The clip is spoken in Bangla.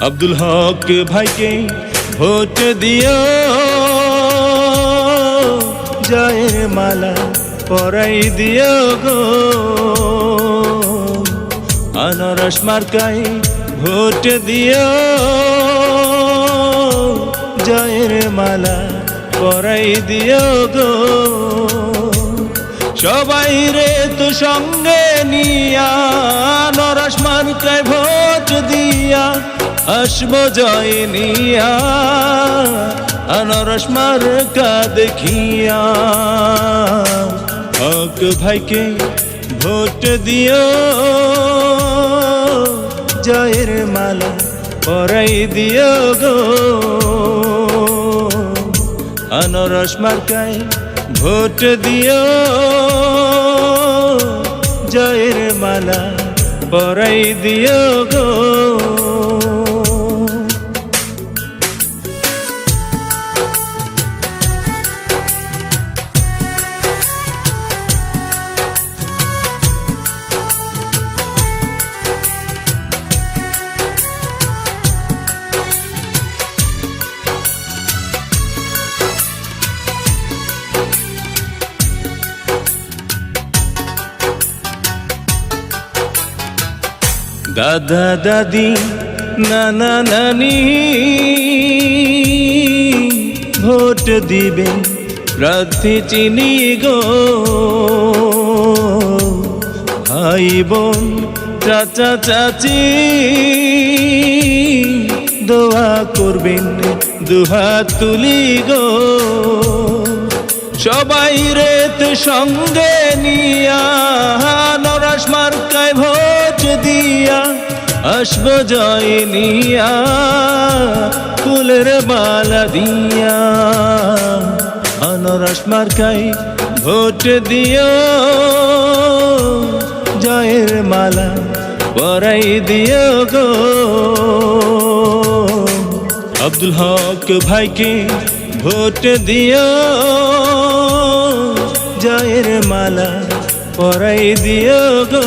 আব্দুল হক ভাইকে ভোট দিও। জয়ের মালা পরাই দিও গো। আনারস মার্কাই ভোট দিও। জয়ের মালা পরাই দিও গো। সবাই রে তো সঙ্গে নিয়া আসব জয় নিয়া আনরস মার্কা দেখিয়া। হক ভাইকে ভোট দিও, জয়ের মালা পরাই দিও গো। আনরস মার্কায় ভোট দিও, জয়ের মালা পরাই দিও গো। দাদা দাদি, নানা নানি, ভোট দিবে প্রার্থী চিনি গো। ভাই বোন, চাচা চাচি, দোয়া করবেন, দুহাত তুলি গো। সবাই রে তো সঙ্গে নিয়া দিয়া, আসব জয় নিয়া, ফুলের মালা দিয়া। অনরস মার্কায় ভোট দিও, জয়ের মালা পরাই দিও গো। আব্দুল হক ভাইকে ভোট দিও, জয়ের মালা পরাই দিও গো।